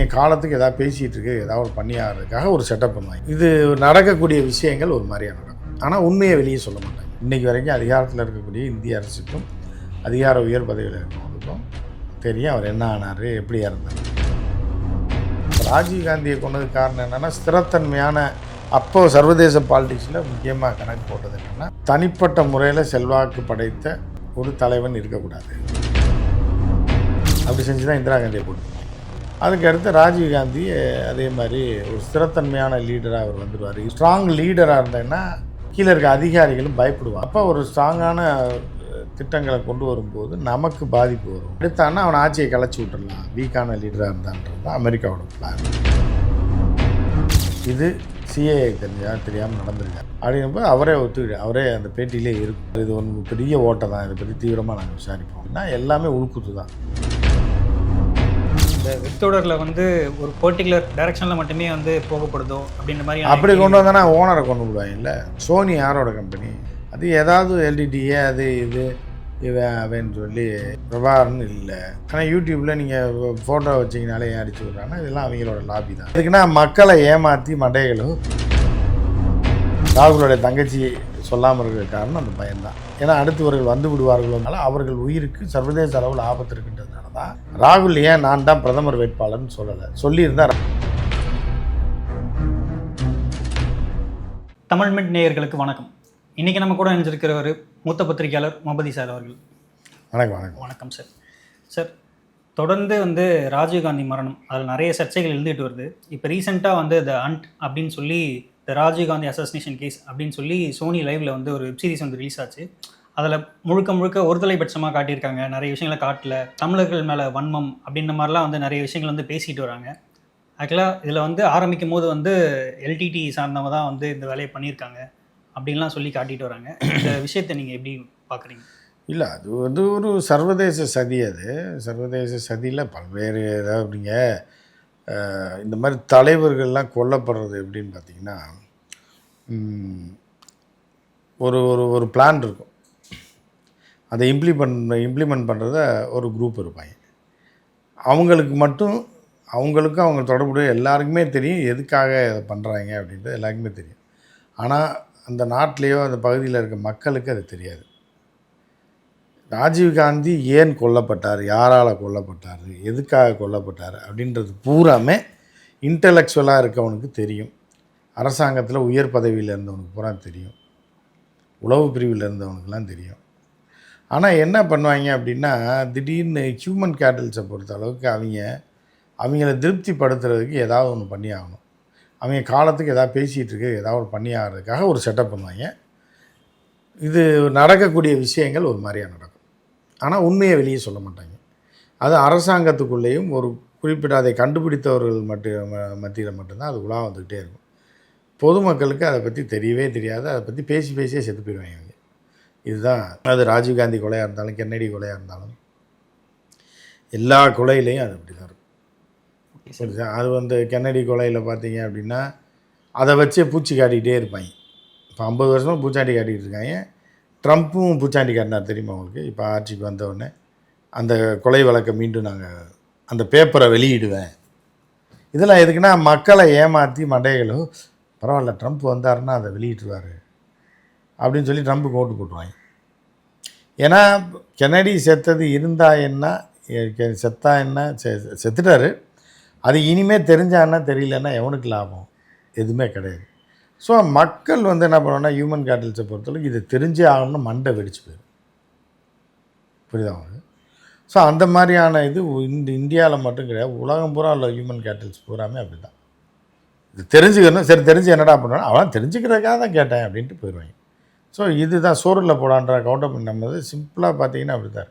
நீங்கள் காலத்துக்கு ஏதாவது பேசிகிட்டு இருக்கு ஏதாவது ஒரு பண்ணியாகிறதுக்காக ஒரு செட்டப் பண்ணுவாங்க இது நடக்கக்கூடிய விஷயங்கள் ஒரு மாதிரியாக நடக்கும். ஆனால் உண்மையை வெளியே சொல்ல மாட்டாங்க. இன்றைக்கி வரைக்கும் அதிகாரத்தில் இருக்கக்கூடிய இந்திய அரசுக்கும் அதிகார உயர் பதவியில் இருக்கிறவங்களுக்கும் தெரியும் அவர் என்ன ஆனார் எப்படி இறந்தார் ராஜீவ் காந்தியை கொண்டதுக்கு காரணம் என்னென்னா ஸ்திரத்தன்மையான அப்போ சர்வதேச பாலிடிக்ஸில் முக்கியமாக கணக்கு போட்டது என்னென்னா தனிப்பட்ட முறையில் செல்வாக்கு படைத்த ஒரு தலைவன் இருக்கக்கூடாது. அப்படி செஞ்சு தான் இந்திரா காந்தியை போட்டு அதுக்கடுத்து ராஜீவ்காந்தி ராஜீவ் அதே மாதிரி ஒரு ஸ்திரத்தன்மையான லீடராக அவர் வந்துடுவார் ஸ்ட்ராங் லீடராக இருந்தேன்னா கீழே இருக்க அதிகாரிகளும் பயப்படுவாங்க. அப்போ ஒரு ஸ்ட்ராங்கான திட்டங்களை கொண்டு வரும்போது நமக்கு பாதிப்பு வரும். எடுத்தான்னா அவன் ஆட்சியை கலைச்சி விட்டுடலாம் வீக்கான லீடராக இருந்தான்றது தான் அமெரிக்காவோட பிளான் இது சிஏ தெரிஞ்சா தெரியாமல் நடந்திருக்காரு அப்படிங்கும்போது அவரே ஒத்துக்கிட்டு அவரே அந்த பேட்டியிலே இருக்கும் இது ஒன்று பெரிய ஓட்டை தான். இதை பற்றி தீவிரமாக நாங்கள் விசாரிப்போம். எல்லாமே உள்குத்து தான். இந்த வெத்தொடரில் வந்து ஒரு பர்டிகுலர் டைரக்ஷனில் மட்டுமே வந்து போகப்படுதோ அப்படின்ற மாதிரி அப்படி கொண்டு வந்தோன்னா ஓனரை கொண்டு விடுவாங்கல்ல சோனி யாரோட கம்பெனி அது ஏதாவது எல்டிடிஏ அது இது இவன் அவன்னு சொல்லி பிரபாகரன் இல்லை. ஆனால் யூடியூப்பில் நீங்கள் ஃபோட்டோ வச்சிங்கனாலே ஏன் அடிச்சு விட்றாங்கன்னா இதெல்லாம் அவங்களோட லாபி தான். இதுக்குன்னா மக்களை ஏமாற்றி மண்டைகளும் ராகுலோடைய தங்கச்சி சொல்லாமல் இருக்கிற காரணம் அந்த பயம்தான். ஏன்னா அடுத்தவர்கள் வந்து விடுவார்கள்னால அவர்கள் உயிருக்கு சர்வதேச அளவில் ஆபத்து தான் ராகுல் ஏன் நான் தான் பிரதமர் வேட்பாளர்னு சொல்லலை? சொல்லியிருந்தா தமிழ் மிட் நேயர்களுக்கு வணக்கம். இன்றைக்கி நம்ம கூட இணைஞ்சிருக்கிறவர் மூத்த பத்திரிகையாளர் முகமதி சார் அவர்கள். வணக்கம் வணக்கம். வணக்கம் சார். சார் தொடர்ந்து வந்து ராஜீவ்காந்தி மரணம் அதில் நிறைய சர்ச்சைகள் எழுந்துட்டு வருது. இப்போ ரீசெண்டாக வந்து த அண்ட் அப்படின்னு சொல்லி த ராஜீவ்காந்தி அசாசினேஷன் கேஸ் அப்படின்னு சொல்லி சோனி லைவ்ல வந்து ஒரு வெப் சீரிஸ் வந்து ரிலீஸ் ஆச்சு. அதில் முழுக்க முழுக்க ஒருதலை பட்சமாக காட்டியிருக்காங்க. நிறைய விஷயங்களை காட்டல. தமிழர்கள் மேலே வன்மம் அப்படின்ற மாதிரிலாம் வந்து நிறைய விஷயங்கள் வந்து பேசிட்டு வராங்க. ஆக்சுவலாக இதில் வந்து ஆரம்பிக்கும் போது வந்து எல்டிடி சார்ந்தவங்க தான் வந்து இந்த வேலையை பண்ணியிருக்காங்க அப்படின்லாம் சொல்லி காட்டிட்டு வராங்க. இந்த விஷயத்தை நீங்கள் எப்படி பார்க்குறீங்க? இல்லை அது வந்து ஒரு சர்வதேச சதி அது. சர்வதேச சதியில் பல்வேறு ஏதாவது நீங்கள் இந்த மாதிரி தலைவர்கள்லாம் கொல்லப்படுறது எப்படின்னு பார்த்தீங்கன்னா ஒரு ஒரு ஒரு பிளான் இருக்கும். அதை இம்ப்ளிமெண்ட் இம்ப்ளிமெண்ட் பண்ணுறத ஒரு குரூப் இருப்பாங்க. அவங்களுக்கு மட்டும் அவங்களுக்கும் அவங்க தொடர்புடைய எல்லாருக்குமே தெரியும் எதுக்காக இதை பண்ணுறாங்க அப்படின்றது எல்லாருக்குமே தெரியும். ஆனால் அந்த நாட்டிலேயோ அந்த பகுதியில் இருக்க மக்களுக்கு அது தெரியாது. ராஜீவ்காந்தி ஏன் கொல்லப்பட்டார்? யாரால் கொல்லப்பட்டார்? எதுக்காக கொல்லப்பட்டார்? அப்படின்றது பூராமே இன்டலெக்சுவலாக இருக்கவனுக்கு தெரியும். அரசாங்கத்தில் உயர் பதவியில் இருந்தவனுக்கு பூரா தெரியும். உளவு பிரிவில் இருந்தவனுக்குலாம் தெரியும். ஆனால் என்ன பண்ணுவாங்க அப்படின்னா திடீர்னு ஹியூமன் கேட்டல்ஸை பொறுத்த அளவுக்கு அவங்க அவங்கள திருப்திப்படுத்துறதுக்கு ஏதாவது ஒன்று பண்ணி ஆகணும். அவங்க காலத்துக்கு ஏதாவது பேசிகிட்டு இருக்கு ஏதாவது ஒன்று பண்ணி ஆகிறதுக்காக ஒரு செட்டப் பண்ணுவாங்க. இது நடக்கக்கூடிய விஷயங்கள் ஒரு மாதிரியாக நடக்கும். ஆனால் உண்மையை வெளியே சொல்ல மாட்டாங்க. அது அரசாங்கத்துக்குள்ளேயும் ஒரு குறிப்பிட்ட அதை கண்டுபிடித்தவர்கள் மட்டும் மத்தியில் மட்டும்தான் அது உலா வந்துக்கிட்டே இருக்கும். பொதுமக்களுக்கு அதை பற்றி தெரியவே தெரியாது. அதை பற்றி பேசி பேசியே செத்து போயிடுவாங்க இதுதான். அது ராஜீவ்காந்தி கொலையாக இருந்தாலும் கென்னடி கொலையாக இருந்தாலும் எல்லா கொலையிலையும் அது அப்படி தான் இருக்கும் புரியுதா? அது வந்து கென்னடி கொலையில் பார்த்தீங்க அப்படின்னா அதை வச்சே பூச்சி காட்டிக்கிட்டே இருப்பாங்க. இப்போ ஐம்பது வருஷமாக பூச்சாண்டி காட்டிக்கிட்டு இருக்காங்க. ட்ரம்ப்பும் பூச்சாண்டி காட்டினார் தெரியுமா உங்களுக்கு? இப்போ ஆட்சிக்கு வந்த உடனே. அந்த கொலை வழக்கை மீண்டும் நாங்கள் அந்த பேப்பரை வெளியிடுவேன். இதெல்லாம் எதுக்குன்னா மக்களை ஏமாற்றி மண்டைகளும் பரவாயில்ல ட்ரம்ப் வந்தாருன்னா அதை வெளியிட்டுருவார். அப்படின்னு சொல்லி ட்ரம்ப்புக்கு ஓட்டு போட்டுருவாங்க. ஏன்னா கெனடி செத்தது இருந்தா என்ன செத்தா என்ன செ- செத்துட்டாரு. அது இனிமேல் தெரிஞ்சான்னா தெரியலன்னா எவனுக்கு லாபம்? எதுவுமே கிடையாது. ஸோ மக்கள் வந்து என்ன பண்ணுவாங்கன்னா ஹியூமன் கேட்டல்ஸை பொறுத்தளவுக்கு இது தெரிஞ்சே ஆகணும்னு மண்டை வெடிச்சு போயிடும். புரியுதா உங்களுக்கு? ஸோ அந்த மாதிரியான இது இந்த இந்தியாவில் மட்டும் கிடையாது. உலகம் பூரா உள்ள ஹியூமன் கேட்டல்ஸ் பூராமே அப்படி தான் இது தெரிஞ்சுக்கணும். சரி தெரிஞ்சு என்னடா பண்ணுவேன் அவன் தெரிஞ்சுக்கிறதுக்காக தான் கேட்டேன் அப்படின்ட்டு போயிடுவாங்க. ஸோ இதுதான் சோறில் போடான்ற கவுண்டர் நம்ம சிம்பிளாக பார்த்தீங்கன்னா அப்படி தான்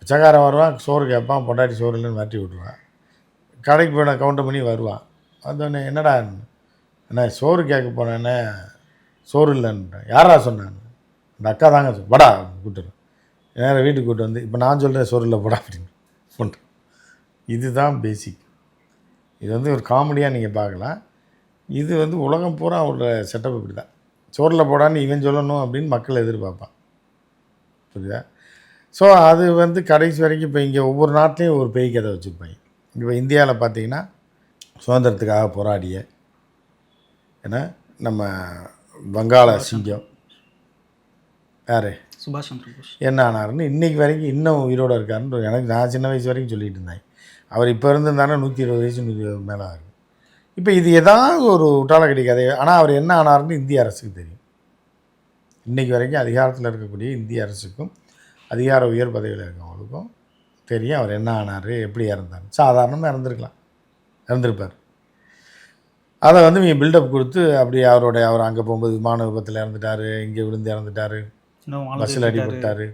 பிச்சைக்காரன் வருவான் சோறு கேட்பான் பொண்டாட்டி சோறு இல்லைன்னு மாட்டி விட்ருவான் கடைக்கு போய் கவுண்டர் பண்ணி வருவான். வந்தோடனே என்னடா அண்ணே சோறு கேட்க போனேன்னே சோறு இல்லைன்னு யாரா சொன்னான்னு அந்த அக்கா தாங்க சொல் படா கூப்பிட்டுரு. நேராக வீட்டுக்கு கூட்டு வந்து இப்போ நான் சொல்கிறேன் சோறு இல்லை போடா அப்படின்னு சொல்லிட்டு இதுதான் பேசிக் இது வந்து ஒரு காமெடியாக நீங்கள் பார்க்கலாம். இது வந்து உலகம் பூரா உள்ள செட்டப் இப்படி தான் சோறில் போடான்னு இவன் சொல்லணும் அப்படின்னு மக்கள் எதிர்பார்ப்பான். புரியுதா? ஸோ அது வந்து கடைசி வரைக்கும் இப்போ இங்கே ஒவ்வொரு நாட்டிலையும் ஒரு பேய் கதை வச்சுருப்பாங்க. இப்போ இந்தியாவில் பார்த்தீங்கன்னா சுதந்திரத்துக்காக போராடிய ஏன்னா நம்ம வங்காள சிங்கம். யார்? சுபாஷ் சந்திர போஸ். என்ன ஆனாருன்னு இன்றைக்கி வரைக்கும் இன்னும் உயிரோடு இருக்காருன்னு எனக்கு நான் சின்ன வயசு வரைக்கும் சொல்லிட்டு இருந்தேன். அவர் இப்போ இருந்திருந்தாருன்னா நூற்றி இருபது வயசு மேலே ஆகும் இப்போ இது ஏதாவது ஒரு உட்டாலக்கடி கதை. ஆனால் அவர் என்ன ஆனாருன்னு இந்திய அரசுக்கு தெரியும். இன்றைக்கி வரைக்கும் அதிகாரத்தில் இருக்கக்கூடிய இந்திய அரசுக்கும் அதிகார உயர் பதவியில் இருக்கவங்களுக்கும் தெரியும் அவர் என்ன ஆனார் எப்படி இறந்தார் சாதாரணமாக இறந்துருக்கலாம் இறந்துருப்பார் அதை வந்து இவங்க பில்டப் கொடுத்து அப்படி அவருடைய அவர் அங்கே போகும்போது விமான விபத்தில் இறந்துட்டார் இங்கே விழுந்து இறந்துட்டார் பஸ்ஸில். அடிபட்டார்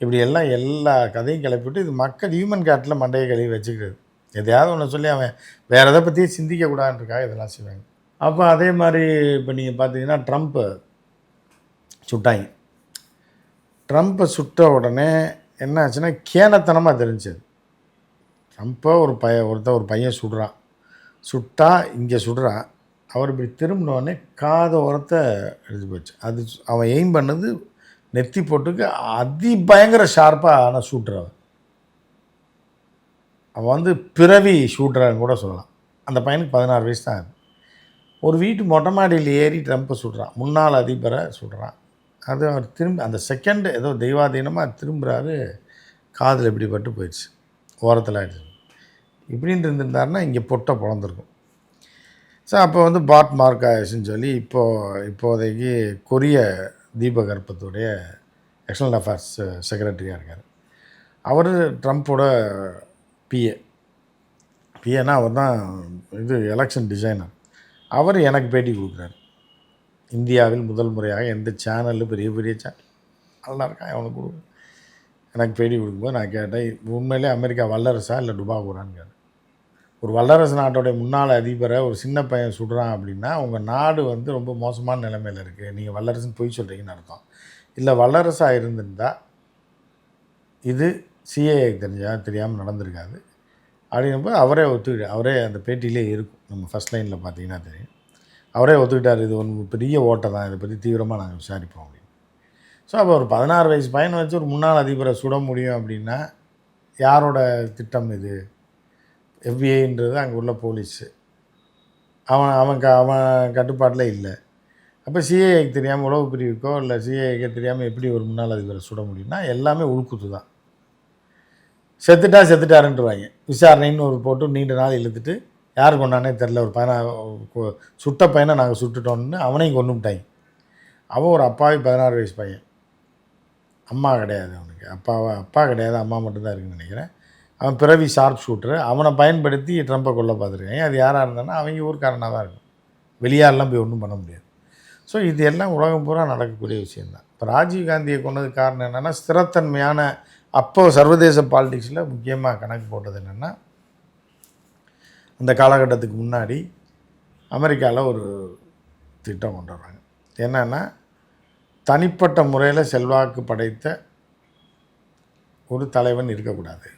இப்படி எல்லாம் எல்லா கதையும் கிளப்பிட்டு இது மக்கள் ஹியூமன் காட்டில் மண்டையை கழுவி வச்சுக்கிறது. எதையாவது ஒன்று சொல்லி அவன் வேறு எதை பற்றியும் சிந்திக்கக்கூடாதுன்றக்காக இதெல்லாம் செய்வாங்க. அப்போ அதே மாதிரி இப்போ நீங்கள் பார்த்தீங்கன்னா ட்ரம்ப்பு சுட்டாங்க. ட்ரம்ப்பை சுட்ட உடனே என்ன ஆச்சுன்னா கேனத்தனமாக தெரிஞ்சது ட்ரம்ப்பை ஒரு பைய ஒருத்தன் ஒரு பையன் சுடுறான். சுட்டா இங்கே சுடுறான் அவர் இப்படி திரும்பினோடனே காத உரத்தை எழுதி போச்சு. அது அவன் எய்ம் பண்ணது நெத்தி போட்டுக்கு அதி பயங்கர ஷார்ப்பாக ஆனால் ஷூட்றவன் அவன் வந்து பிறவி ஷூட்ரான்னு கூட சொல்லலாம். அந்த பையனுக்கு பதினாறு வயசு தான் ஆகுது. ஒரு வீட்டு மொட்டை மாடியில் ஏறி ட்ரம்ப்பை சுடுறான். முன்னாள் அதிபரை சுடுறான். அது அவர் திரும்பி அந்த செகண்ட் ஏதோ தெய்வாதீனமாக திரும்புகிறாரு காதில் இப்படி பட்டு போயிடுச்சு. ஓரத்தில் ஆயிடுச்சு. இப்படின்னு இருந்திருந்தாருன்னா இங்கே பொட்டை பிறந்திருக்கும் ஸோ அப்போ வந்து பாட் மார்க்காயஸ்ன்னு சொல்லி இப்போது இப்போதைக்கு கொரிய தீபகற்பத்துடைய எக்ஸ்டர்னல் அஃபேர்ஸ் செக்ரட்டரியாக இருக்கார். அவர் ட்ரம்ப்போட பிஏ பிஏனா அவர் தான் இது எலெக்ஷன் டிசைனர் அவர் எனக்கு பேட்டி கொடுக்குறாரு. இந்தியாவில் முதல் முறையாக எந்த சேனலில் பெரிய பெரிய சேனல் நல்லா இருக்கான் அவனுக்கு கொடுக்கு எனக்கு பேட்டி கொடுக்கும்போது நான் கேட்டேன் உண்மையிலே அமெரிக்கா வல்லரசா இல்லை டுபாகூரான்னு கேட்டேன். ஒரு வல்லரசு நாட்டோடைய முன்னாள் அதிபரை ஒரு சின்ன பையன் சுடுறான் அப்படின்னா உங்கள் நாடு வந்து ரொம்ப மோசமான நிலைமையில் இருக்குது நீங்கள் வல்லரசுன்னு பொய் சொல்கிறீங்கன்னு அர்த்தம். இல்லை வல்லரசாக இருந்திருந்தால் இது சிஏஏ தெரிஞ்சா தெரியாமல் நடந்திருக்காது. அப்படிங்கும்போது அவரே ஒத்துக்கிட்டு அவரே அந்த பேட்டியிலே இருக்கும். நம்ம ஃபஸ்ட் லைனில் பார்த்தீங்கன்னா தெரியும். அவரே ஒத்துக்கிட்டார். இது ஒன்று பெரிய ஓட்டை தான். இதை பற்றி தீவிரமாக நாங்கள் விசாரிப்போம் அப்படின்னு. ஸோ அப்போ ஒரு பதினாறு வயசு பையனை வச்சு ஒரு முன்னாள் அதிபரை சுட முடியும் அப்படின்னா யாரோட திட்டம் இது? எஃபிஐன்றது அங்கே உள்ள போலீஸு அவன் அவன் க அவன் கட்டுப்பாட்டில் இல்லை. அப்போ சிஏஐக்கு தெரியாமல் உளவு பிரிவுக்கோ இல்லை சிஏஐக்கோ தெரியாமல் எப்படி ஒரு முன்னாள் அதிபரை சுட முடியும்னா எல்லாமே உள்குத்து தான். செத்துட்டா செத்துட்டாருன்றவாங்க. விசாரணைன்னு ஒரு போட்டு நீண்ட நாள் இழுத்துட்டு யார் கொண்டானே தெரில ஒரு பையனை சுட்ட பையனை நாங்கள் சுட்டுட்டோம்னு அவனையும் கொண்டு விட்டாங்க. அவன் ஒரு அப்பாவி பதினாறு வயசு பையன். அம்மா கிடையாது அவனுக்கு. அப்பாவை அப்பா கிடையாது அம்மா மட்டும்தான் இருக்குன்னு நினைக்கிறேன். அவன் பிறவி ஷார்ப் ஷூட்டரு. அவனை பயன்படுத்தி ட்ரம்ப்பை கொள்ள பார்த்துருக்காங்க. அது யாராக இருந்தானா அவங்க ஊர்க்காரனாக தான் இருக்கும். வெளியாரெலாம் போய் ஒன்றும் பண்ண முடியாது. ஸோ இது எல்லாம் உலகம் பூரா நடக்கக்கூடிய விஷயந்தான் இப்போ ராஜீவ் காந்தியை கொண்டதுக்கு காரணம் என்னென்னா ஸ்திரத்தன்மையான அப்போ சர்வதேச பாலிடிக்ஸில் முக்கியமாக கணக்கு போட்டது என்னென்னா அந்த காலகட்டத்துக்கு முன்னாடி அமெரிக்காவில் ஒரு திட்டம் கொண்டு வர்றாங்க என்னென்னா தனிப்பட்ட முறையில் செல்வாக்கு படைத்த ஒரு தலைவன் இருக்கக்கூடாது.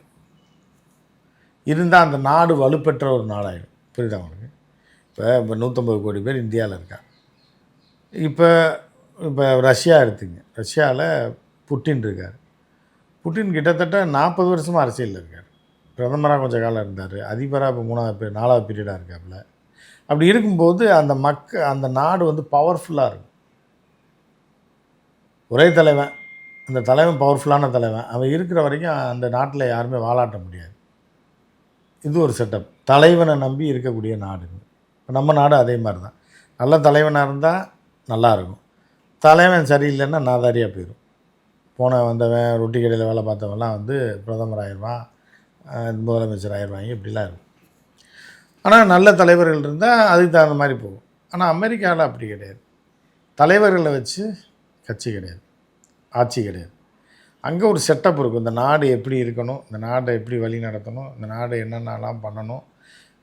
இருந்தால் அந்த நாடு வலுப்பெற்ற ஒரு நாடாயிடும். புரியுதா உங்களுக்கு? இப்போ இப்போ நூற்றம்பது கோடி பேர் இந்தியாவில் இருக்கா. இப்போ இப்போ ரஷ்யா எடுத்துங்க. ரஷ்யாவில் புட்டின் இருக்கார். புட்டின் கிட்டத்தட்ட நாற்பது வருஷமாக அரசியலில் இருக்கார். பிரதமராக கொஞ்சம் காலம் இருந்தார். அதிபராக இப்போ மூணாவது பீரியட் நாலாவது பீரியடாக இருக்காப்புல. அப்படி இருக்கும்போது அந்த மக்க அந்த நாடு வந்து பவர்ஃபுல்லாக இருக்கும். ஒரே தலைவன். அந்த தலைவன் பவர்ஃபுல்லான தலைவன். அவன் இருக்கிற வரைக்கும் அந்த நாட்டில் யாருமே வாழாட்ட முடியாது. இது ஒரு செட்டப் தலைவனை நம்பி இருக்கக்கூடிய நாடு இப்போ நம்ம நாடு அதே மாதிரி தான் நல்ல தலைவனாக இருந்தால் நல்லாயிருக்கும் தலைவன் சரியில்லைன்னா நாதாரியாக போயிடும் போன வந்தவன் ரொட்டி கடையில் வேலை பார்த்தவன்லாம் வந்து பிரதமர் ஆயிடுவான் முதலமைச்சர் ஆயிடுவாங்க இப்படிலாம் இருக்கும். ஆனால் நல்ல தலைவர்கள் இருந்தால் அதுக்கு தகுந்த மாதிரி போகும். ஆனால் அமெரிக்காவில் அப்படி கிடையாது. தலைவர்களை வச்சு கட்சி கிடையாது ஆட்சி கிடையாது. அங்கே ஒரு செட்டப் இருக்கும். இந்த நாடு எப்படி இருக்கணும் இந்த நாட்டை எப்படி வழி நடத்தணும் இந்த நாடு என்னென்னலாம் பண்ணணும்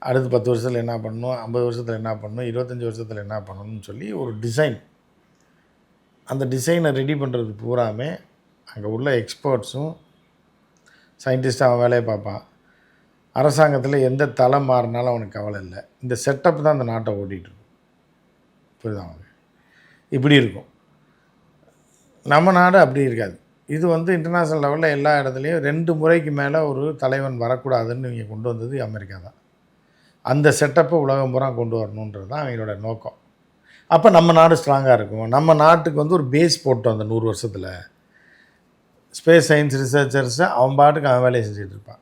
அடுத்த பத்து வருஷத்தில் என்ன பண்ணணும் ஐம்பது வருஷத்தில் என்ன பண்ணணும் இருபத்தஞ்சி வருஷத்தில் என்ன பண்ணணும்னு சொல்லி ஒரு டிசைன் அந்த டிசைனை ரெடி பண்ணுறது பூராமே அங்கே உள்ள எக்ஸ்பர்ட்ஸும் சயின்டிஸ்ட் அவன் வேலையை பார்ப்பான். அரசாங்கத்தில் எந்த தலை மாறினாலும் அவனுக்கு கவலை இல்லை. இந்த செட்டப் தான் அந்த நாட்டை ஓட்டிகிட்டு இருக்கும். புரியுதா அவனுக்கு இப்படி இருக்கும். நம்ம நாடு அப்படி இருக்காது. இது வந்து இன்டர்நேஷ்னல் லெவலில் எல்லா இடத்துலையும் ரெண்டு முறைக்கு மேலே ஒரு தலைவன் வரக்கூடாதுன்னு இங்கே கொண்டு வந்தது அமெரிக்கா தான். அந்த செட்டப்பை உலகம் பூரா கொண்டு வரணுன்றது தான் அவங்களோட நோக்கம். அப்போ நம்ம நாடு ஸ்ட்ராங்காக இருக்கும். நம்ம நாட்டுக்கு வந்து ஒரு பேஸ் போட்டோம் அந்த நூறு வருஷத்தில். ஸ்பேஸ் சயின்ஸ் ரிசர்ச்சர்ஸை அவன் பாட்டுக்கு அவன் வேலையை செஞ்சுட்டு இருப்பான்.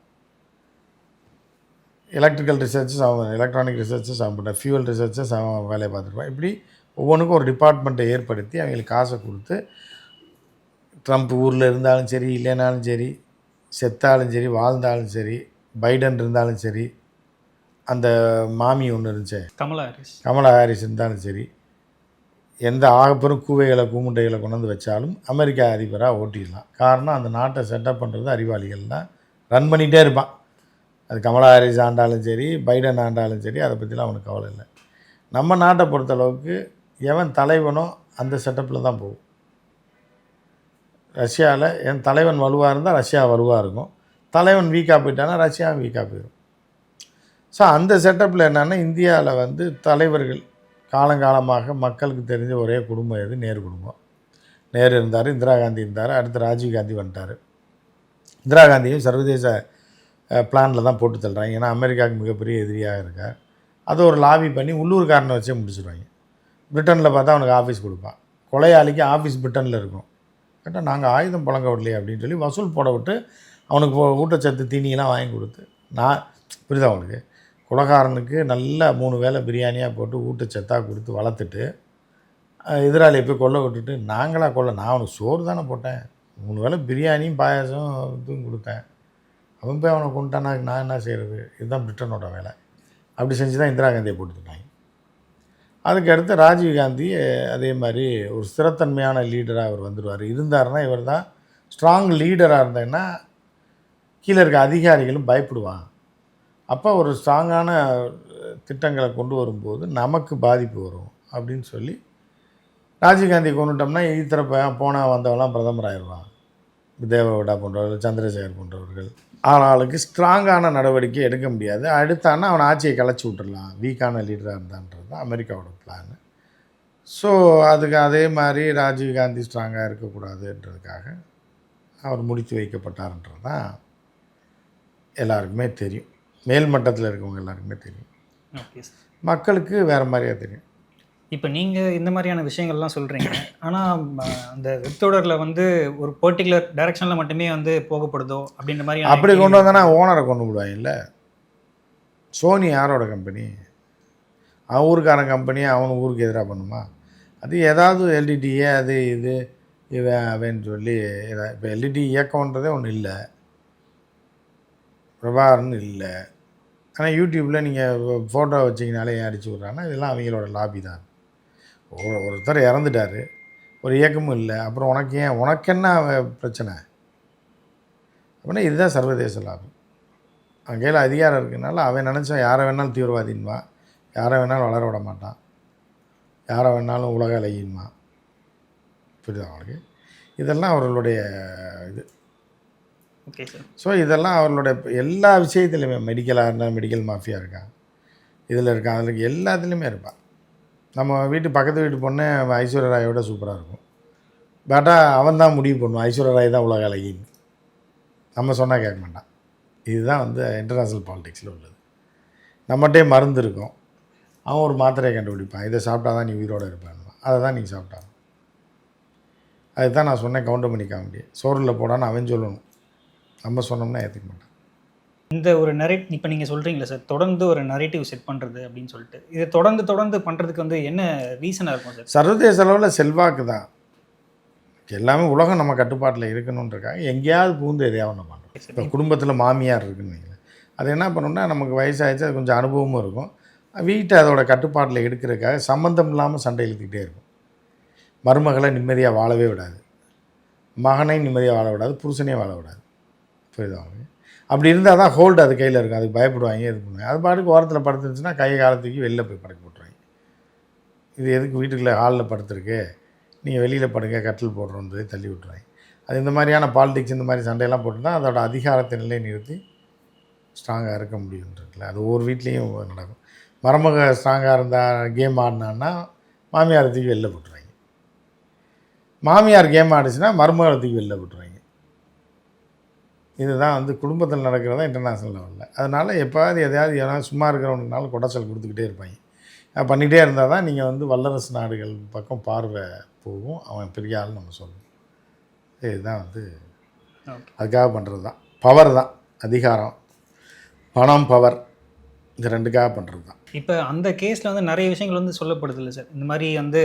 எலக்ட்ரிக்கல் ரிசர்ச்சஸ் அவன் எலக்ட்ரானிக் ரிசர்ச்சஸ் அவன் பண்ண ஃபியூவல் ரிசர்ச்சஸ் அவன் வேலையை பார்த்துருப்பான் இப்படி ஒவ்வொன்றுக்கும் ஒரு டிபார்ட்மெண்ட்டை ஏற்படுத்தி அவங்களுக்கு காசை கொடுத்து ட்ரம்ப் ஊரில் இருந்தாலும் சரி இல்லைனாலும் சரி செத்தாலும் சரி வாழ்ந்தாலும் சரி பைடன் இருந்தாலும் சரி அந்த மாமி ஒன்று இருந்துச்சே. கமலா ஹாரிஸ் கமலா ஹாரிஸ் இருந்தாலும் சரி எந்த ஆகப்பெரும் கூவைகளை கூமுட்டைகளை கொண்டு வந்து வச்சாலும் அமெரிக்கா அதிபராக ஓட்டிடலாம். காரணம் அந்த நாட்டை செட்டப் பண்ணுறது அறிவாளிகள் தான். ரன் பண்ணிகிட்டே இருப்பான். அது கமலா ஹாரிஸ் ஆண்டாலும் சரி பைடன் ஆண்டாலும் சரி அதை பற்றிலாம் அவனுக்கு கவலை இல்லை. நம்ம நாட்டை பொறுத்தளவுக்கு எவன் தலைவனோ அந்த செட்டப்பில் தான் போகும். ரஷ்யாவில் என் தலைவன் வலுவாக இருந்தால் ரஷ்யா வலுவாக இருக்கும். தலைவன் வீக்காக போயிட்டானா ரஷ்யா வீக்காக போயிடும். ஸோ அந்த செட்டப்பில் என்னென்னா இந்தியாவில் வந்து தலைவர்கள் காலங்காலமாக மக்களுக்கு தெரிஞ்ச ஒரே குடும்பம் எது? நேரு குடும்பம். நேரு இருந்தார் இந்திரா காந்தி இருந்தார் அடுத்து ராஜீவ் காந்தி வந்துட்டார். இந்திரா காந்தியும் சர்வதேச பிளானில் தான் போட்டு தள்ளுறாங்க. ஏன்னா அமெரிக்காவுக்கு மிகப்பெரிய எதிரியாக இருக்கார். அதை ஒரு லாபி பண்ணி உள்ளூர்காரனை வச்சே முடிச்சிடுவாங்க பிரிட்டனில் பார்த்தா அவனுக்கு ஆஃபீஸ் கொடுப்பான். கொலையாளிக்கு ஆஃபீஸ் பிரிட்டனில் இருக்கும். கேட்டால் நாங்கள் ஆயுதம் புழங்க விடலையே அப்படின்னு சொல்லி வசூல் போட விட்டு அவனுக்கு ஊட்டச்சத்து தீனியெல்லாம் வாங்கி கொடுத்து நான் புரியுதா அவனுக்கு குலகாரனுக்கு நல்ல மூணு வேளை பிரியாணியாக போட்டு ஊட்டச்சத்தாக கொடுத்து வளர்த்துட்டு எதிராளியை போய் கொல்ல விட்டுட்டு நாங்களாக கொல்ல நான் அவனுக்கு சோறு தானே போட்டேன். மூணு வேளை பிரியாணியும் பாயாசம் இதுவும் கொடுத்தேன். அவன் போய் அவனை கொண்டுட்டானா நான் என்ன செய்கிறது இதுதான் பிரிட்டனோட வேலை. அப்படி செஞ்சு தான் இந்திரா காந்தியை போட்டுட்டாங்க அதுக்கடுத்து ராஜீவ் காந்தி அதே மாதிரி ஒரு ஸ்திரத்தன்மையான லீடராக அவர் வந்துடுவார் இருந்தாருன்னா இவர் தான் ஸ்ட்ராங் லீடராக இருந்தேன்னா கீழே இருக்க அதிகாரிகளும் பயப்படுவான் அப்போ ஒரு ஸ்ட்ராங்கான திட்டங்களை கொண்டு வரும்போது நமக்கு பாதிப்பு வரும் அப்படின்னு சொல்லி ராஜீவ்காந்தி கொண்டுட்டோம்னா ஈத்தரப்ப போனால் வந்தவெல்லாம் பிரதமர் ஆயிடுவான். தேவகவுடா போன்றவர்கள் சந்திரசேகர் போன்றவர்கள். ஆளாளுக்கு ஸ்ட்ராங்கான நடவடிக்கை எடுக்க முடியாது. அடுத்தானா அவன் ஆட்சியை கலைச்சி விட்டுடலாம். வீக்கான லீடராக இருந்தான்றது தான் அமெரிக்காவோட பிளான் ஸோ அதுக்கு அதே மாதிரி ராஜீவ் காந்தி ஸ்ட்ராங்காக இருக்கக்கூடாதுன்றதுக்காக அவர் முடித்து வைக்கப்பட்டார்ன்றது தான் எல்லாருக்குமே தெரியும். மேல் மட்டத்தில் இருக்கவங்க எல்லாருக்குமே தெரியும். ஓகே சார் மக்களுக்கு வேறு மாதிரியா தெரியும். இப்போ நீங்கள் இந்த மாதிரியான விஷயங்கள்லாம் சொல்கிறீங்க ஆனால் அந்த வெப்தொடரில் வந்து ஒரு பர்டிகுலர் டைரக்ஷனில் மட்டுமே வந்து போகப்படுதோ அப்படின்ற மாதிரி அப்படி கொண்டு வந்தானா ஓனரை கொண்டு விடுவாங்கல்ல சோனி யாரோட கம்பெனி அவன் ஊருக்காரன் கம்பெனி அவன் ஊருக்கு எதிராக பண்ணுமா? அது ஏதாவது எல்டிடிஏ அது இது இவன் அவன்னு சொல்லி இப்போ எல்இடி இயக்கம்ன்றதே ஒன்றும் இல்லை. பிரபாகரன் இல்லை. ஆனால் யூடியூப்பில் நீங்கள் ஃபோட்டோ வச்சிங்கனாலே ஏன் அடிச்சு விட்றாங்கன்னா இதெல்லாம் அவங்களோட லாபி தான். ஒரு ஒருத்தர் இறந்துட்டார். ஒரு இயக்கமும் இல்லை. அப்புறம் உனக்கு ஏன் உனக்கு என்ன பிரச்சனை? அப்படின்னா இதுதான் சர்வதேச லாபம் அவன் கையில் அதிகாரம் இருக்கனால அவன் நினச்சான் யாரை வேணாலும் தீவிரவாதின்வா. யாரை வேணாலும் வளர விட மாட்டான். யாரை வேணாலும் உலக அழகின்வா. புரியுதா அவனுக்கு இதெல்லாம் அவர்களுடைய இது. ஓகே சார் ஸோ இதெல்லாம் அவர்களுடைய எல்லா விஷயத்துலையுமே மெடிக்கலாக இருந்தால் மெடிக்கல் மாஃபியா இருக்கான் இதில் இருக்கான் அதில் இருக்க எல்லாத்துலேயுமே இருப்பான் நம்ம வீட்டு பக்கத்து வீட்டு பொண்ணு ஐஸ்வர்யா ராயோட சூப்பராக இருக்கும். பட்டா அவன் தான் முடிவு பண்ணுவான். ஐஸ்வர்யா ராய் தான் உலக அழகின்னு நம்ம சொன்னால் கேட்க மாட்டான். இதுதான் வந்து இன்டர்நேஷ்னல் பாலிடிக்ஸில் உள்ளது. நம்மகிட்டே மருந்து இருக்கும். அவன் ஒரு மாத்திரையை கண்டுபிடிப்பான். இதை சாப்பிட்டா தான் நீ உயிரோடு இருப்பான் அதை தான் நீ சாப்பிட்டான். அதுதான் நான் சொன்னேன் கவுண்டர் பண்ணி காமெடி. சோறில் போடான்னு அவன் சொல்லணும். நம்ம சொன்னோம்னா ஏற்றுக்க மாட்டான். இந்த ஒரு நரேட் இப்போ நீங்கள் சொல்கிறீங்களா சார் தொடர்ந்து ஒரு நரேட்டிவ் செட் பண்ணுறது அப்படின்னு சொல்லிட்டு இதை தொடர்ந்து தொடர்ந்து பண்ணுறதுக்கு வந்து என்ன ரீசனாக இருக்கும் சார் சர்வதேச அளவில் செல்வாக்கு தான். எல்லாமே உலகம் நம்ம கட்டுப்பாட்டில் இருக்கணுன்றக்காக எங்கேயாவது பூந்து எதையாவது ஒன்று பண்ணுறோம் இப்போ குடும்பத்தில் மாமியார் இருக்குன்னு வைங்களேன். அது என்ன பண்ணணும்னா நமக்கு வயசாகிடுச்சு அது கொஞ்சம் அனுபவமும் இருக்கும். வீட்டை அதோட கட்டுப்பாட்டில் எடுக்கிறதுக்காக சம்மந்தம் இல்லாமல் சண்டை இழுத்துக்கிட்டே இருக்கும். மருமகளை நிம்மதியாக வாழவே விடாது. மகனை நிம்மதியாக வாழ விடாது புருஷனையும் வாழ விடாது. புரியுதா அப்படி இருந்தால் தான் ஹோல்டு அது கையில் இருக்கும். அதுக்கு பயப்படுவாங்க இது பண்ணுவாங்க? அது பாட்டுக்கு ஓரத்தில் படுத்துருந்துச்சுன்னா கை காலத்துக்கு வெளில போய் படுக்க போட்டுருவாங்க. இது எதுக்கு வீட்டுக்குள்ளே ஹாலில் படுத்துருக்கு? நீங்கள் வெளியில் படுங்க கட்டில் போடுறோன்றதை தள்ளி விட்டுருவாங்க. அது இந்த மாதிரியான பாலிடிக்ஸ் இந்த மாதிரி சண்டையெல்லாம் போட்டுருந்தா அதோட அதிகாரத்தை நிலை நிறுத்தி ஸ்ட்ராங்காக இருக்க முடியுன்றதுல. அது ஒவ்வொரு வீட்லேயும் நடக்கும். மருமக ஸ்ட்ராங்காக இருந்தால் கேம் ஆடினான்னா மாமியார் தூக்கி வெளில போட்டுருவாங்க. மாமியார் கேம் ஆடிச்சுன்னா மருமகளை தூக்கி வெளில போட்டுருவாங்க. இதுதான் வந்து குடும்பத்தில் நடக்கிறதா இன்டர்நேஷ்னல் லெவலில் அதனால் எப்போயாவது எதையாவது எவனாவது சும்மா இருக்கிறவனுக்குனாலும் குடைச்சல் கொடுத்துக்கிட்டே இருப்பாங்க. பண்ணிகிட்டே இருந்தால் தான் நீங்கள் வந்து வல்லரசு நாடுகள் பக்கம் பார்வை போகும். அவன் பெரிய ஆள் நம்ம சொல்லணும் இதுதான் வந்து அதுக்காக பண்ணுறது தான். பவர் தான். அதிகாரம். பணம் பவர் இது ரெண்டுக்காக பண்ணுறது தான். இப்போ அந்த கேஸில் வந்து நிறைய விஷயங்கள் வந்து சொல்லப்படுது இல்லை சார். இந்த மாதிரி வந்து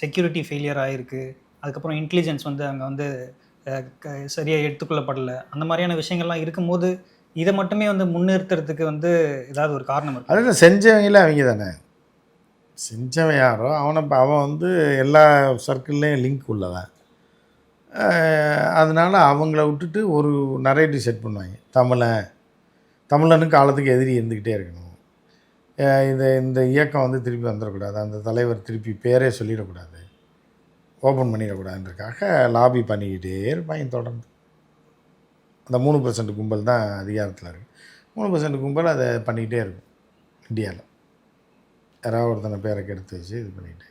செக்யூரிட்டி ஃபெயிலியர் ஆகிருக்கு அதுக்கப்புறம் இன்டெலிஜென்ஸ் வந்து அங்கே வந்து சரியாக எடுத்துக்கொள்ளப்படலை. அந்த மாதிரியான விஷயங்கள்லாம் இருக்கும்போது இதை மட்டுமே வந்து முன்னிறுத்துறதுக்கு வந்து ஏதாவது ஒரு காரணம் இருக்கு? அதில் செஞ்சவங்களே அவங்க தானே. செஞ்சவன் யாரோ அவனை அவன் வந்து எல்லா சர்க்கிள்லேயும் லிங்க் உள்ளவன். அதனால் அதனால அவங்கள விட்டுட்டு ஒரு நரேட்டிவ் செட் பண்ணுவாங்க. தமிழன் தமிழனுக்கு காலத்துக்கு எதிரி இருந்துக்கிட்டே இருக்கணும். இந்த இந்த இயக்கம் வந்து திருப்பி வந்துடக்கூடாது. அந்த தலைவர் திருப்பி பேரே சொல்லிடக்கூடாது. ஓப்பன் பண்ணிடக்கூடாதுன்றதுக்காக லாபி பண்ணிக்கிட்டே இருப்பாங்க தொடர்ந்து. அந்த மூணு பர்சன்ட் கும்பல் தான் அதிகாரத்தில் இருக்குது மூணு பர்சன்ட் கும்பல் அதை பண்ணிக்கிட்டே இருக்கும் இந்தியாவில் யாராவது ஒருத்தனை பேரை கெடுத்து வச்சு இது பண்ணிட்டு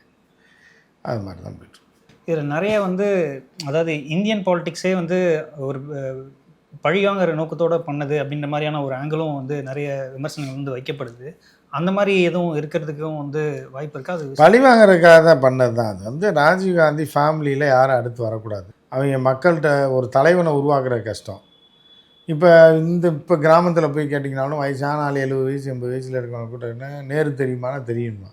அது மாதிரி தான் போய்ட்டு இதில் நிறைய வந்து அதாவது இந்தியன் பாலிடிக்ஸே வந்து ஒரு அஹ், பழிவாங்கிற பண்ணது அப்படின்ற மாதிரியான ஒரு ஆங்கிளும் வந்து நிறைய விமர்சனங்கள் வந்து வைக்கப்படுது. அந்த மாதிரி எதுவும் இருக்கிறதுக்கும் வந்து வாய்ப்பு இருக்கா? அது பழி வாங்குறதுக்காக தான் பண்ணது தான் அது. வந்து ராஜீவ்காந்தி ஃபேமிலியில் யாரும் அடுத்து வரக்கூடாது. அவங்க மக்கள்கிட்ட ஒரு தலைவனை உருவாக்குற கஷ்டம். இப்போ இந்த இப்போ கிராமத்தில் போய் கேட்டிங்கனாலும் வயசான ஆள் எழுபது வயசு எண்பது வயசில் இருக்கிறவங்க கூட என்ன நேரு தெரியுமானா தெரியுமா?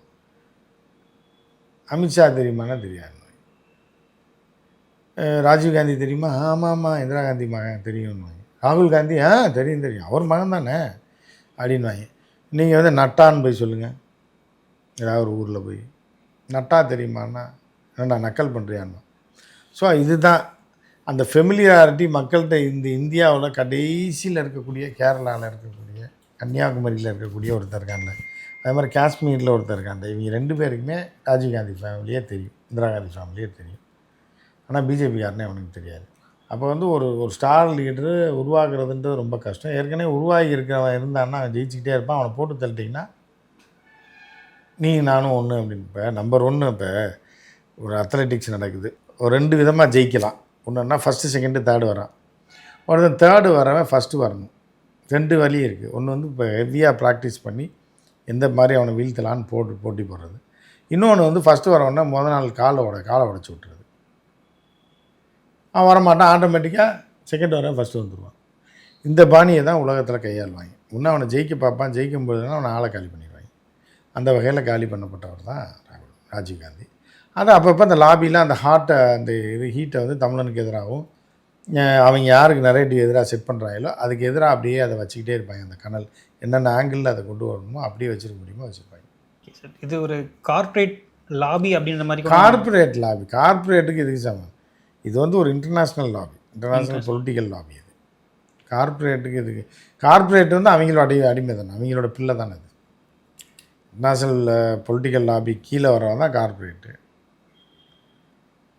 அமித்ஷா தெரியுமானா தெரியாது. ராஜீவ்காந்தி ராஜீவ் காந்தி தெரியுமா? ஆமாம் ஆமாம் இந்திரா காந்தி மகன் தெரியும்னு ராகுல் காந்தி ஆ தெரியும் தெரியும். அவர் மகன் தானே அப்படின்வாங்க நீங்கள் வந்து நட்டான்னு போய் சொல்லுங்கள் ஏதாவது ஒரு ஊரில் போய். நட்டா தெரியுமாண்ணா என்னடா நக்கல் பண்ணுறியான்னு ஸோ இதுதான் அந்த ஃபெமிலியாரிட்டி மக்கள்கிட்ட இந்த இந்தியாவில் கடைசியில் இருக்கக்கூடிய கேரளாவில் இருக்கக்கூடிய கன்னியாகுமரியில் இருக்கக்கூடிய ஒருத்தர் இருக்கான்ல. அதே மாதிரி காஷ்மீரில் ஒருத்தர் இருக்காங்க இவங்க ரெண்டு பேருக்குமே ராஜீவ்காந்தி ஃபேமிலியே தெரியும். இந்திரா காந்தி ஃபேமிலியே தெரியும். ஆனால் பிஜேபிக்காரனே அவனுக்கு தெரியாது. அப்போ வந்து ஒரு ஒரு ஸ்டார் லீடரு உருவாக்குறதுன்றது ரொம்ப கஷ்டம். ஏற்கனவே உருவாகி இருக்கிறவன் இருந்தான்னா அவன் ஜெயிச்சுக்கிட்டே இருப்பான். அவனை போட்டு தள்ளிட்டிங்கன்னா நீ நானும் ஒன்று அப்படின்னு. இப்போ நம்பர் ஒன்று இப்போ ஒரு அத்லெட்டிக்ஸ் நடக்குது. ஒரு ரெண்டு விதமாக ஜெயிக்கலாம். ஒன்றுன்னா ஃபஸ்ட்டு செகண்டு தேர்டு வரான். ஒருத்தன் தேர்டு வரவன் ஃபஸ்ட்டு வரணும். ரெண்டு வழி இருக்குது ஒன்று வந்து இப்போ ஹெவியாக ப்ராக்டிஸ் பண்ணி எந்த மாதிரி அவனை வீழ்த்தலான்னு போட்டு போட்டி போடுறது. இன்னொன்று வந்து ஃபஸ்ட்டு வரவொடனே முத நாள் காலை உட காலை உடச்சி விட்டுறது. அவன் வரமாட்டான் ஆட்டோமேட்டிக்காக செகண்ட் வரவன் ஃபஸ்ட்டு வந்துடுவான் இந்த பாணியை தான் உலகத்தில் கையாளுவாங்க. இன்னும் அவனை ஜெயிக்க பார்ப்பான் ஜெயிக்கும் பொழுதுனா அவனை ஆளை காலி பண்ணிடுவாங்க. அந்த வகையில் காலி பண்ணப்பட்டவர் தான் ராகுல் ராஜீவ்காந்தி அது அப்பப்போ அந்த லாபியில் அந்த ஹார்ட்டை அந்த இது ஹீட்டை வந்து தமிழனுக்கு எதிராகவும் அவங்க யாருக்கு நரேட்டிவ் எதிராக செட் பண்ணுறாங்களோ அதுக்கு எதிராக அப்படியே அதை வச்சுக்கிட்டே இருப்பாங்க. அந்த கனல் என்னென்ன ஆங்கிளில் அதை கொண்டு வரணுமோ அப்படியே வச்சிருக்க முடியுமோ வச்சுருப்பாங்க. இது ஒரு கார்ப்பரேட் லாபி அப்படின்ற மாதிரி கார்ப்பரேட் லாபி கார்ப்பரேட்டுக்கு இதுக்கு சமம். இது வந்து ஒரு international lobby international political lobby இது கார்ப்பரேட்டுக்கு இதுக்கு கார்ப்பரேட் வந்து அவங்களோட அடி அடிமை தானே அவங்களோட பிள்ளை தானே அது. இன்டர்நேஷ்னல் பொலிட்டிக்கல் லாபி கீழே வரவன் தான் கார்ப்பரேட்டு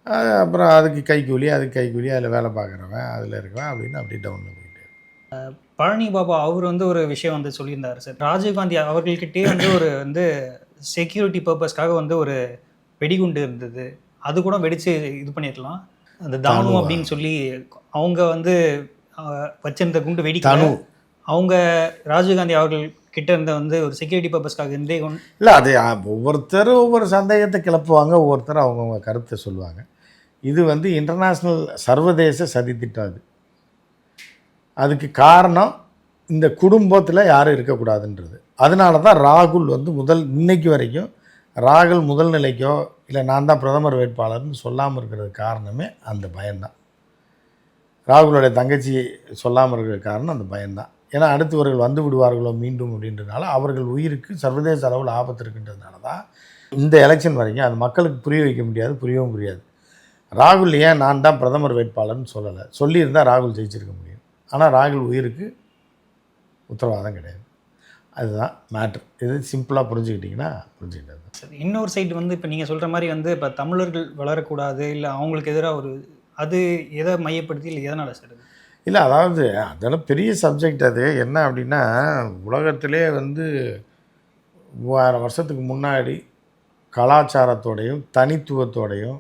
அது அப்புறம் அதுக்கு கைக்கூலி அதுக்கு கைக்கூலி அதில் வேலை பார்க்குறவன் அதில் இருக்கவன் அப்படின்னு அப்படியே டவுனில் போயிட்டு. பழனி பாபா அவர் வந்து ஒரு விஷயம் வந்து சொல்லியிருந்தார் சார். ராஜீவ்காந்தி அவர்கள்கிட்டயே வந்து ஒரு வந்து செக்யூரிட்டி பர்பஸ்க்காக வந்து ஒரு வெடிகுண்டு இருந்தது. அது கூட வெடிச்சு இது பண்ணிருக்கலாம். அந்த தானு? அப்படின்னு சொல்லி அவங்க வந்து வச்சிருந்த குண்டு வெடிக்கல. தனு. அவங்க ராஜீவ்காந்தி அவர்கள் கிட்ட இருந்த வந்து ஒரு செக்யூரிட்டி பர்பஸ்க்காக இருந்தே கொண்டு இல்லை அது ஆ, ஒவ்வொருத்தர் ஒவ்வொரு சந்தேகத்தை கிளப்புவாங்க ஒவ்வொருத்தர் அவங்கவுங்க கருத்தை சொல்லுவாங்க. இது வந்து இன்டர்நேஷ்னல் சர்வதேச சதித்திட்டம் அது. அதுக்கு காரணம் இந்த குடும்பத்தில் யாரும் இருக்கக்கூடாதுன்றது. அதனால தான் ராகுல் வந்து முதல் இன்னைக்கு வரைக்கும் ராகுல் முதல் நிலைக்கோ இல்லை நான் தான் பிரதமர் வேட்பாளர்னு சொல்லாமல் இருக்கிறது காரணமே அந்த பயம்தான். ராகுலோடைய தங்கச்சி சொல்லாமல் இருக்கிற காரணம் அந்த பயம்தான். ஏன்னா அடுத்து இவர்கள் வந்து விடுவார்களோ மீண்டும் அப்படின்றதுனால அவர்கள் உயிருக்கு சர்வதேச அளவில் ஆபத்து இருக்குன்றதுனால தான் இந்த எலெக்ஷன் வரைக்கும் அது மக்களுக்கு புரிய வைக்க முடியாது புரியவும் புரியாது ராகுல் ஏன் நான் தான் பிரதமர் வேட்பாளர்னு சொல்லலை? சொல்லியிருந்தால் ராகுல் ஜெயிச்சிருக்க முடியும். ஆனால் ராகுல் உயிருக்கு உத்தரவாதம் கிடையாது. அதுதான் மேட்ரு இது சிம்பிளாக புரிஞ்சுக்கிட்டிங்கன்னா புரிஞ்சுக்கிட்டது. சரி, இன்னொரு சைடு வந்து இப்போ நீங்கள் சொல்கிற மாதிரி வந்து இப்போ தமிழர்கள் வளரக்கூடாது இல்லை அவங்களுக்கு எதிராக ஒரு அது எதை மையப்படுத்தி இல்லை எதனால் சார்? இல்லை அதாவது அதெல்லாம் பெரிய சப்ஜெக்ட் அது. என்ன அப்படின்னா உலகத்திலே வந்து மூவாயிரம் வருஷத்துக்கு முன்னாடி கலாச்சாரத்தோடையும் தனித்துவத்தோடையும்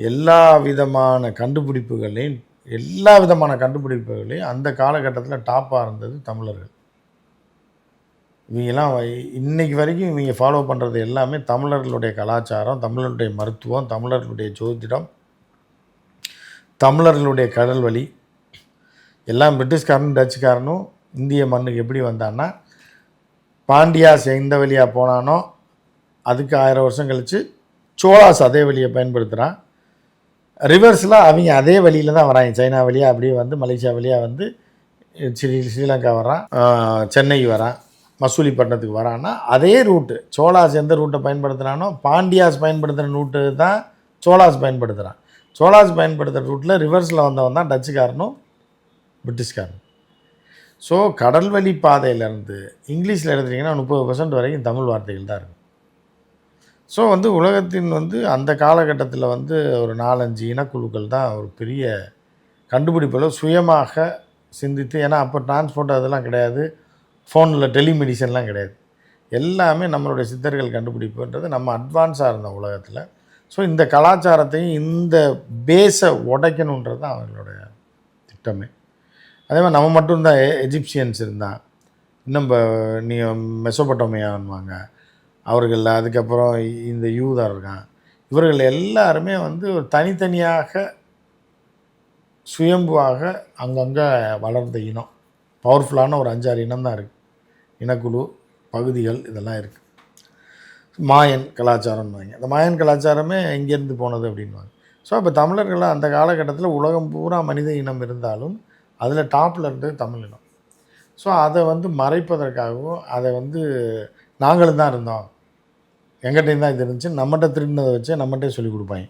எல்லா விதமான கண்டுபிடிப்புகளையும் எல்லா விதமான கண்டுபிடிப்புகளையும் அந்த காலகட்டத்தில் டாப்பாக இருந்தது தமிழர்கள். இவங்கெல்லாம் வை- இன்னைக்கு வரைக்கும் இவங்க ஃபாலோ பண்ணுறது எல்லாமே தமிழர்களுடைய கலாச்சாரம் தமிழர்களுடைய மருத்துவம் தமிழர்களுடைய ஜோதிடம் தமிழர்களுடைய கடல் வழி. எல்லாம் பிரிட்டிஷ்காரனும் டச்சுக்காரனும் இந்திய மண்ணுக்கு எப்படி வந்தான்னா பாண்டியாஸ் எந்த வழியாக போனானோ அதுக்கு ஆயிரம் வருஷம் கழித்து சோழாஸ் அதே வழியை பயன்படுத்துகிறான் ரிவர்ஸில் அவங்க அதே வழியில் தான் வராங்க. சைனா வழியாக அப்படியே வந்து மலேசியா வழியாக வந்து ஸ்ரீ ஸ்ரீலங்கா வரான். சென்னைக்கு வரான். மசூலிப்பட்டினத்துக்கு வரான்னா அதே ரூட்டு சோழாஸ் எந்த ரூட்டை பயன்படுத்துகிறானோ பாண்டியாஸ் பயன்படுத்துகிற ரூட்டு தான் சோழாஸ் பயன்படுத்துகிறான் சோழாஸ் பயன்படுத்துகிற ரூட்டில் ரிவர்ஸில் வந்தவன் தான் டச்சுக்காரனும் பிரிட்டிஷ்காரனும். ஸோ கடல்வழி பாதையிலேருந்து இங்கிலீஷில் எடுத்துட்டிங்கன்னா முப்பது பர்சன்ட் வரைக்கும் தமிழ் வார்த்தைகள் தான் இருக்கும். ஸோ வந்து உலகத்தின் வந்து அந்த காலகட்டத்தில் வந்து ஒரு நாலஞ்சு இனக்குழுக்கள் தான் ஒரு பெரிய கண்டுபிடிப்பில் சுயமாக சிந்தித்து ஏன்னா அப்போ டிரான்ஸ்போர்ட் அதெல்லாம் கிடையாது. ஃபோனில் டெலிமெடிசன்லாம் கிடையாது. எல்லாமே நம்மளுடைய சித்தர்கள் கண்டுபிடிப்புன்றது நம்ம அட்வான்ஸாக இருந்தோம் உலகத்தில். ஸோ இந்த கலாச்சாரத்தையும் இந்த பேஸை உடைக்கணுன்றது தான் அவங்களுடைய திட்டமே. அதே மாதிரி நம்ம மட்டும்தான் எ- எஜிப்சியன்ஸ் இருந்தான். இன்னும் நீ மெசோபட்டோமியான்வாங்க அவர்கள் அதுக்கப்புறம் இந்த யூதர் இருக்கான். இவர்கள் எல்லாருமே வந்து ஒரு தனித்தனியாக சுயம்புவாக அங்கங்கே வளர்ந்த இனம். பவர்ஃபுல்லான ஒரு அஞ்சாறு இனம் தான் இருக்குது இனக்குழு பகுதிகள் இதெல்லாம் இருக்குது மாயன் கலாச்சாரம்னுவாங்க. அந்த மாயன் கலாச்சாரமே இங்கேருந்து போனது அப்படின்வாங்க ஸோ இப்போ தமிழர்கள் அந்த காலகட்டத்தில் உலகம் பூரா மனித இனம் இருந்தாலும் அதில் டாப்பில் இருந்தது தமிழ் இனம். ஸோ அதை வந்து மறைப்பதற்காகவும் அதை வந்து நாங்களும் தான் இருந்தோம். எங்கிட்டையும் தான் இது இருந்துச்சு. நம்மகிட்ட திருடினதை வச்சு நம்மகிட்டே சொல்லிக் கொடுப்பாங்க.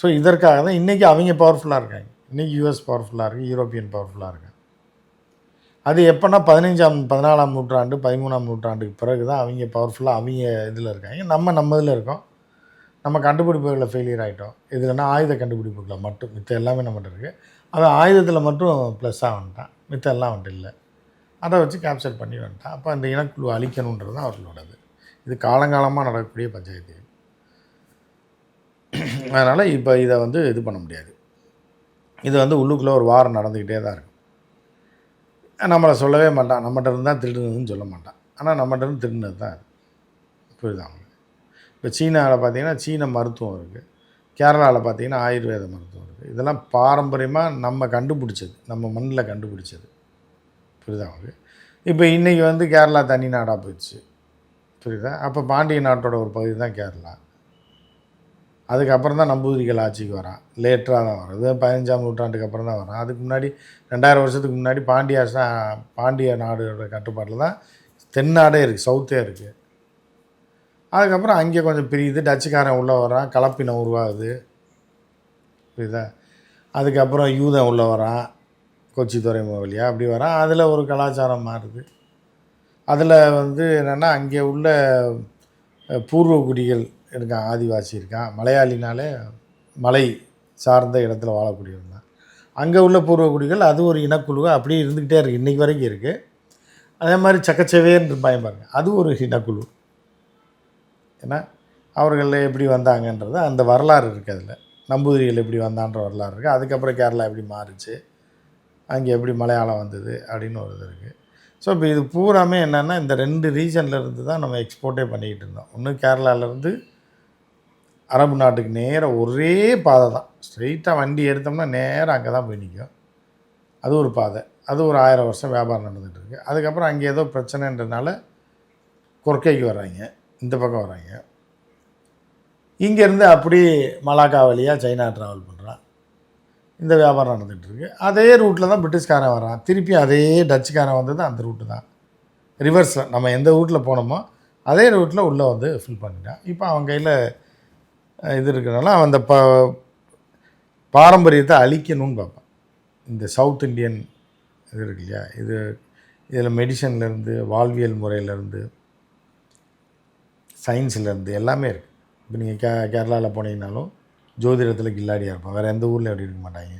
ஸோ இதற்காக தான் இன்றைக்கி அவங்க பவர்ஃபுல்லாக இருக்காங்க. இன்றைக்கி யூஎஸ் பவர்ஃபுல்லாக இருக்குது யூரோப்பியன் பவர்ஃபுல்லாக இருக்காங்க அது எப்போனா பதினஞ்சாம் பதினாலாம் நூற்றாண்டு பதிமூணாம் நூற்றாண்டுக்கு பிறகு தான் அவங்க பவர்ஃபுல்லாக அவங்க இதில் இருக்காங்க. நம்ம நம்ம இதில் இருக்கோம். நம்ம கண்டுபிடிப்புகளில் ஃபெயிலியர் ஆகிட்டோம் இதுலனா ஆயுத கண்டுபிடிப்புகளை மட்டும் மித்த எல்லாமே நம்மகிட்ட இருக்குது அவன் ஆயுதத்தில் மட்டும் ப்ளஸ்ஸாக வந்துட்டான். மித்த எல்லாம் வந்துட்டு இல்லை. அதை வச்சு கேப்சர் பண்ணி வந்துட்டான். அப்போ அந்த இனக்குழு அழிக்கணுன்றது தான் அவர்களோடது. இது காலங்காலமாக நடக்கக்கூடிய பஞ்சாயத்து அதனால் இப்போ இதை வந்து இது பண்ண முடியாது. இது வந்து உள்ளுக்குள்ளே ஒரு வாரம் நடந்துக்கிட்டே தான் இருக்கும் நம்மளை சொல்லவே மாட்டான். நம்மகிட்ட இருந்து தான் திருடுனதுன்னு சொல்ல மாட்டான். ஆனால் நம்மகிட்ட இருந்து திருடுனது தான் புரியுதா இப்போ சீனாவில் பார்த்தீங்கன்னா சீன மருத்துவம் இருக்குது கேரளாவில் பார்த்தீங்கன்னா ஆயுர்வேத மருத்துவம் இருக்குது இதெல்லாம் பாரம்பரியமாக நம்ம கண்டுபிடிச்சது. நம்ம மண்ணில் கண்டுபிடிச்சது. புரியுதா அவங்களுக்கு இப்போ இன்றைக்கி வந்து கேரளா தனி நாடாக போயிடுச்சு. புரியுதா? அப்போ பாண்டிய நாட்டோட ஒரு பகுதி தான் கேரளா. அதுக்கப்புறம் தான் நம்பூதிரிகள் ஆட்சிக்கு வரான் லேட்டராக தான் வரும். இது பதினஞ்சாம் நூற்றாண்டுக்கு அப்புறம் தான் வரான் அதுக்கு முன்னாடி ரெண்டாயிரம் வருஷத்துக்கு முன்னாடி பாண்டியாஸ் தான் பாண்டிய நாடோட கட்டுப்பாட்டில் தான் தென்னாடே இருக்குது சவுத்தே இருக்குது அதுக்கப்புறம் அங்கே கொஞ்சம் பிரியுது. டச்சுக்காரன் உள்ளே வரான் கலப்பினம் உருவாகுது. புரியுதா? அதுக்கப்புறம் யூதன் உள்ளே வரான் கொச்சி துறைமுக வழியாக அப்படி வரான். அதில் ஒரு கலாச்சாரம் மாறுது. அதில் வந்து என்னென்னா அங்கே உள்ள பூர்வ குடிகள் இருக்கான் ஆதிவாசி இருக்கான் மலையாளினாலே மலை சார்ந்த இடத்துல வாழக்கூடியவன் தான். அங்கே உள்ள பூர்வக்குடிகள் அது ஒரு இனக்குழுவாக அப்படியே இருந்துக்கிட்டே இருக்குது இன்றைக்கி வரைக்கும் இருக்குது அதே மாதிரி சக்கச்சவேன்னு இருப்பாங்க பாருங்க. அது ஒரு இனக்குழு. ஏன்னா அவர்கள் எப்படி வந்தாங்கன்றது அந்த வரலாறு இருக்குது அதில். நம்பூதிரிகள் எப்படி வந்தான்ற வரலாறு இருக்குது அதுக்கப்புறம் கேரளா எப்படி மாறுச்சு? அங்கே எப்படி மலையாளம் வந்தது? அப்படின்னு ஒரு இது இருக்குது ஸோ இப்போ இது பூராமே என்னென்னா இந்த ரெண்டு ரீஜன்லேருந்து தான் நம்ம எக்ஸ்போர்ட்டே பண்ணிக்கிட்டு இருந்தோம். ஒன்று கேரளாவிலேருந்து அரபு நாட்டுக்கு நேராக ஒரே பாதை தான். ஸ்ட்ரெயிட்டாக வண்டி எடுத்தோம்னா நேராக அங்கே தான் போய் நிற்கும் அது ஒரு பாதை. அது ஒரு ஆயிரம் வருஷம் வியாபாரம் நடந்துகிட்டு இருக்குது அதுக்கப்புறம் அங்கே ஏதோ பிரச்சனைன்றனால கொர்க்கைக்கு வர்றாங்க. இந்த பக்கம் வர்றாங்க. இங்கேருந்து அப்படி மலாக்கா வழியாக சைனா ட்ராவல் பண்ணுறான் இந்த வியாபாரம் நடந்துகிட்டு இருக்கு. அதே ரூட்டில் தான் பிரிட்டிஷ்காரன் வரான் திருப்பி அதே டச்சுக்காரன் வந்தது அந்த ரூட்டு தான். ரிவர்ஸில் நம்ம எந்த ரூட்டில் போனோமோ அதே ரூட்டில் உள்ளே வந்து ஃபில் பண்ணிட்டான். இப்போ அவன் கையில் இது இருக்கிறனால அவன் அந்த ப பாரம்பரியத்தை அழிக்கணும்னு பார்ப்பான். இந்த சவுத் இந்தியன் இது இருக்கு இல்லையா? இது இதில் மெடிசன்லேருந்து வாழ்வியல் முறையிலேருந்து சயின்ஸ்லேருந்து எல்லாமே இருக்குது இப்போ நீங்கள் கே கேரளாவில் போனீங்கனாலும் ஜோதிடத்தில் கில்லாடியாக இருப்பான். வேறு எந்த ஊரில் எப்படி இருக்க மாட்டாங்க.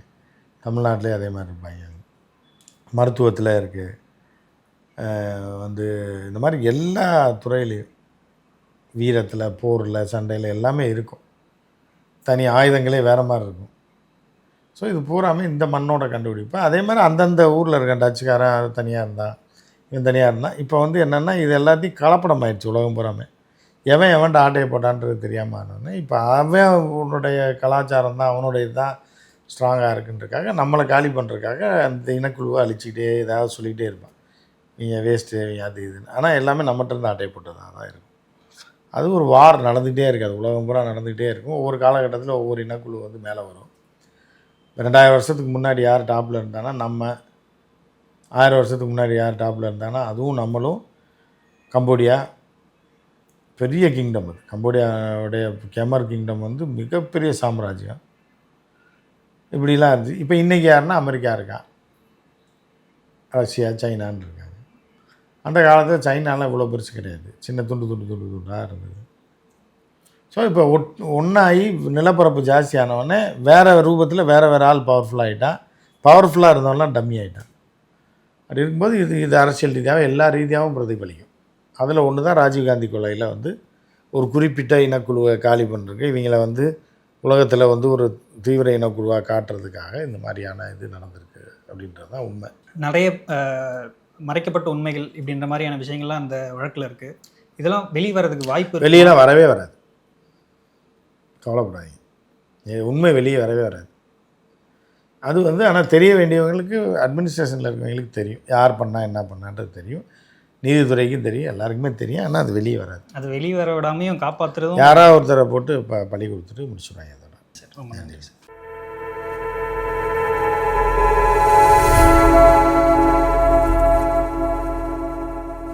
தமிழ்நாட்டிலே அதே மாதிரி இருப்பாங்க. மருத்துவத்தில் இருக்குது வந்து இந்த மாதிரி எல்லா துறையிலையும் வீரத்தில் போரில் சண்டையில் எல்லாமே இருக்கும். தனி ஆயுதங்களே வேறு மாதிரி இருக்கும். ஸோ இது பூராமே இந்த மண்ணோட கண்டுபிடிப்பு. அதே மாதிரி அந்தந்த ஊரில் இருக்க டச்சுக்காரன் தனியாக இருந்தான் இவன் தனியாக இருந்தான் இப்போ வந்து என்னென்னா இது எல்லாத்தையும் கலப்படம் ஆயிடுச்சு உலகம் பூராமே. எவன் எவன்ட்ட ஆட்டையை போட்டான்றது தெரியாமல் ஆனோன்னு இப்போ அவன் உன்னுடைய கலாச்சாரம் தான் அவனுடைய தான் ஸ்ட்ராங்காக இருக்குன்றக்காக நம்மளை காலி பண்ணுறதுக்காக அந்த இனக்குழுவை அழிச்சிக்கிட்டே ஏதாவது சொல்லிக்கிட்டே இருப்பான். நீங்கள் வேஸ்ட்டு அது இதுன்னு. ஆனால் எல்லாமே நம்மகிட்ட இருந்து ஆட்டையை போட்டதாக தான் இருக்கும். அது ஒரு வார் நடந்துகிட்டே இருக்குது அது உலகம் பூரா நடந்துகிட்டே இருக்கும். ஒவ்வொரு காலகட்டத்தில் ஒவ்வொரு இனக்குழு வந்து மேலே வரும். இப்போ ரெண்டாயிரம் வருஷத்துக்கு முன்னாடி யார் டாப்பில் இருந்தானா நம்ம. ஆயிரம் வருஷத்துக்கு முன்னாடி யார் டாப்பில் இருந்தானா அதுவும் நம்மளும். கம்போடியா பெரிய கிங்டம் அது. கம்போடியாவுடைய கெமர் கிங்டம் வந்து மிகப்பெரிய சாம்ராஜ்யம். இப்படிலாம் இருந்துச்சு. இப்போ இன்றைக்கி யாருன்னா அமெரிக்கா இருக்கா? ரஷ்யா சைனான்னு அந்த காலத்தில் சைனாலாம் இவ்வளோ பெருசு கிடையாது. சின்ன துண்டு துண்டு துண்டு துண்டாக இருந்தது. ஸோ இப்போ ஒட் ஒன்றாகி நிலப்பரப்பு ஜாஸ்தியானவொடனே வேறு ரூபத்தில் வேறு வேறு ஆள் பவர்ஃபுல்லாக ஆகிட்டான் பவர்ஃபுல்லாக இருந்தவன்லாம் டம்மி ஆகிட்டான் அப்படி இருக்கும்போது இது இது அரசியல் ரீதியாக எல்லா ரீதியாகவும் பிரதிபலிக்கும். அதில் ஒன்று தான் ராஜீவ்காந்தி கொலையில் வந்து ஒரு குறிப்பிட்ட இனக்குழுவை காலி பண்ணுறதுக்கு இவங்களை வந்து உலகத்தில் வந்து ஒரு தீவிர இனக்குழுவாக காட்டுறதுக்காக இந்த மாதிரியான இது நடந்திருக்கு அப்படின்றது தான் உண்மை. நிறைய மறைக்கப்பட்ட உண்மைகள் இப்படின்ற மாதிரியான விஷயங்கள்லாம் அந்த வழக்கில் இருக்குது இதெல்லாம் வெளிவரதுக்கு வாய்ப்பு இருக்கு. வெளியெல்லாம் வரவே வராது. கவலைப்படாதீங்க. உண்மை வெளியே வரவே வராது. அது வந்து ஆனால் தெரிய வேண்டியவங்களுக்கு அட்மினிஸ்ட்ரேஷனில் இருக்கவங்களுக்கு தெரியும். யார் பண்ணா என்ன பண்ணான்றது தெரியும். நீதித்துறைக்கும் தெரியும். எல்லாருக்குமே தெரியும். ஆனால் அது வெளியே வராது. அது வெளிவர விடாமையும் காப்பாற்றுறதும் யாராவது ஒருத்தரை போட்டு ப பழி கொடுத்துட்டு முடிச்சுடுவாங்க அதோட சரி, ரொம்ப நன்றி. சார்.